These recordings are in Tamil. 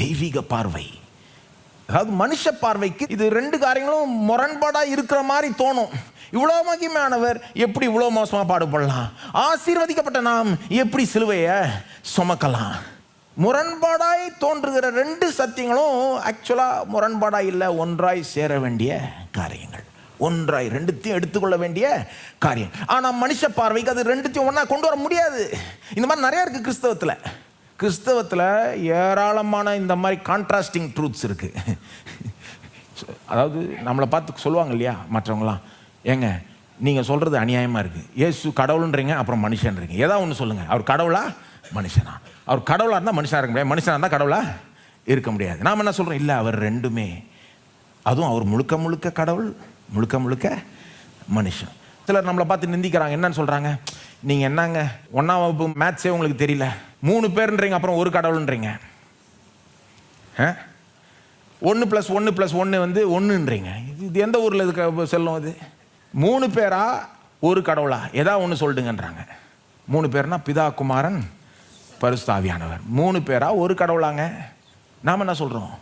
தெய்வீக பார்வை. அதாவது மனுஷ பார்வைக்கு இது ரெண்டு காரியங்களும் முரண்பாடாக இருக்கிற மாதிரி தோணும். இவ்வளோ மகிமையானவர் எப்படி இவ்வளோ மோசமாக பாடுபடலாம்? ஆசீர்வதிக்கப்பட்ட நாம் எப்படி சிலுவையை சுமக்கலாம்? முரண்பாடாய் தோன்றுகிற ரெண்டு சத்தியங்களும் ஆக்சுவலாக முரண்பாடாக இல்லை ஒன்றாய் சேர வேண்டிய காரியங்கள். ஒன்றாய் ரெண்டுத்தையும் எடுத்துக்கொள்ள வேண்டிய காரியம். ஆனால் மனுஷ பார்வைக்கு அது ரெண்டுத்தையும் ஒன்றா கொண்டு வர முடியாது. இந்த மாதிரி நிறையா இருக்குது கிறிஸ்தவத்தில். கிறிஸ்தவத்தில் ஏராளமான இந்த மாதிரி கான்ட்ராஸ்டிங் ட்ரூத்ஸ் இருக்குது அதாவது நம்மளை பார்த்து சொல்லுவாங்க இல்லையா மற்றவங்களாம் ஏங்க நீங்கள் சொல்கிறது அநியாயமாக இருக்குது ஏசு கடவுளுன்றீங்க அப்புறம் மனுஷன்றீங்க. ஏதாவது ஒன்று சொல்லுங்கள் அவர் கடவுளா? மனுஷனா. அவர் கடவுளாக இருந்தால் மனுஷனாக இருக்க முடியாது. மனுஷனாக இருந்தால் கடவுளாக இருக்க முடியாது. நாம் என்ன சொல்கிறோம் இல்லை அவர் ரெண்டுமே. அதுவும் அவர் முழுக்க முழுக்க கடவுள் முழுக்க முழுக்க மனுஷன். சிலர் நம்மளை பார்த்து நிந்திக்கிறாங்க. என்னன்னு சொல்கிறாங்க நீங்கள் என்னங்க? ஒன்றாம் வகுப்பு மேத்ஸே உங்களுக்கு தெரியல. மூணு பேருன்றீங்க அப்புறம் ஒரு கடவுள்ன்றீங்க. ஒன்று ப்ளஸ் ஒன்று ப்ளஸ் ஒன்று வந்து ஒன்றுன்றீங்க இது இது எந்த ஊரில் இதுக்கு செல்லும் அது மூணு பேரா ஒரு கடவுளா? ஏதா ஒன்று சொல்லிடுங்கன்றாங்க மூணு பேர்னா பிதா குமாரன் பரிசுத்தாவியானவர். மூணு பேரா ஒரு கடவுளாங்க. நாம் என்ன சொல்கிறோம்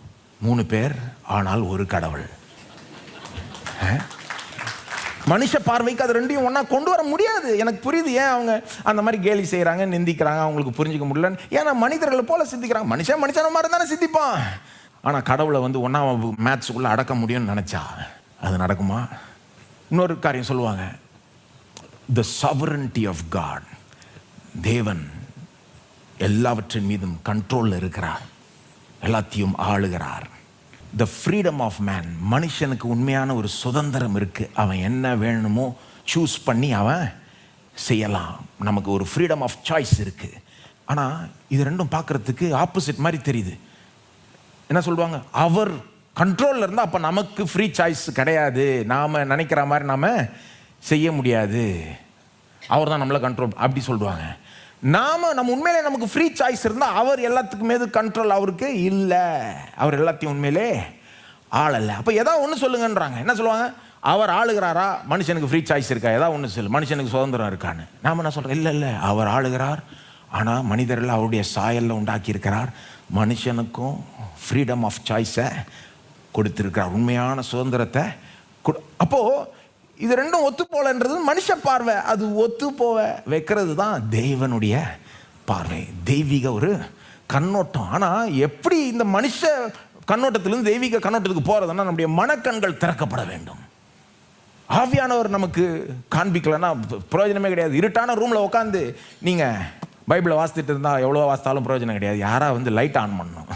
மூணு பேர் ஆனால் ஒரு கடவுள். மனுஷ பார்வைக்கு அது ரெண்டையும் ஒன்றா கொண்டு வர முடியாது. எனக்கு புரியுது ஏன் அவங்க அந்த மாதிரி கேலி செய்கிறாங்க நிந்திக்கிறாங்க அவங்களுக்கு புரிஞ்சுக்க முடியலன்னு. ஏன்னா மனிதர்களை போல சிந்திக்கிறாங்க. மனுஷன் மனுஷன மாதிரி தானே சிந்திப்பான். ஆனால் கடவுளை வந்து ஒன்றா மேத்ஸுக்குள்ளே அடக்க முடியும்னு நினச்சா அது நடக்குமா? இன்னொரு காரியம் சொல்லுவாங்க. த sovereignty ஆஃப் காட் தேவன் எல்லாவற்றின் மீதும் கண்ட்ரோலில் இருக்கிறார். எல்லாத்தையும் ஆளுகிறார். த ஃப்ரீடம் ஆஃப் மேன் மனுஷனுக்கு உண்மையான ஒரு சுதந்திரம் இருக்குது அவன் என்ன வேணுமோ சூஸ் பண்ணி அவன் செய்யலாம். நமக்கு ஒரு ஃப்ரீடம் ஆஃப் சாய்ஸ் இருக்குது ஆனால் இது ரெண்டும் பார்க்கறதுக்கு ஆப்போசிட் மாதிரி தெரியுது. என்ன சொல்லுவாங்க அவர் கண்ட்ரோலில் இருந்தால் அப்போ நமக்கு ஃப்ரீ சாய்ஸ் கிடையாது. நாம் நினைக்கிற மாதிரி நாம் செய்ய முடியாது. அவர் தான் நம்மளை கண்ட்ரோல் அப்படி சொல்லுவாங்க நாம நம்ம உண்மையிலே நமக்கு ஃப்ரீ சாய்ஸ் இருந்தால் அவர் எல்லாத்துக்கும் மீது கண்ட்ரோல் அவருக்கு இல்லை. அவர் எல்லாத்தையும் உண்மையிலே ஆளல்ல அப்போ எதா ஒன்று சொல்லுங்கன்றாங்க. என்ன சொல்லுவாங்க? அவர் ஆளுகிறாரா? மனுஷனுக்கு ஃப்ரீ சாய்ஸ் இருக்கா? ஏதாவது ஒன்று சொல்லு. மனுஷனுக்கு சுதந்திரம் இருக்கான்னு. நாம் என்ன சொல்கிறோம் இல்லை இல்லை. அவர் ஆளுகிறார். ஆனால் மனிதர்கள் அவருடைய சாயலில் உண்டாக்கியிருக்கிறார். மனுஷனுக்கும் ஃப்ரீடம் ஆஃப் சாய்ஸை கொடுத்துருக்கிறார். உண்மையான சுதந்திரத்தை கொடு. அப்போது இது ரெண்டும் ஒத்து போலன்றது மனுஷ பார்வை. அது ஒத்து போக வைக்கிறது தான் தெய்வனுடைய பார்வை. தெய்வீக ஒரு கண்ணோட்டம். ஆனால் எப்படி இந்த மனுஷ கண்ணோட்டத்திலிருந்து தெய்வீக கண்ணோட்டத்துக்கு போகிறதுனா நம்முடைய மனக்கண்கள் திறக்கப்பட வேண்டும். ஆவியானவர் நமக்கு காண்பிக்கலன்னா பிரயோஜனமே கிடையாது. இருட்டான ரூமில் உட்காந்து நீங்கள் பைபிளை வாசித்துட்டு இருந்தால் எவ்வளோ வாசித்தாலும் பிரயோஜனம் கிடையாது. யாராக வந்து லைட் ஆன் பண்ணணும்?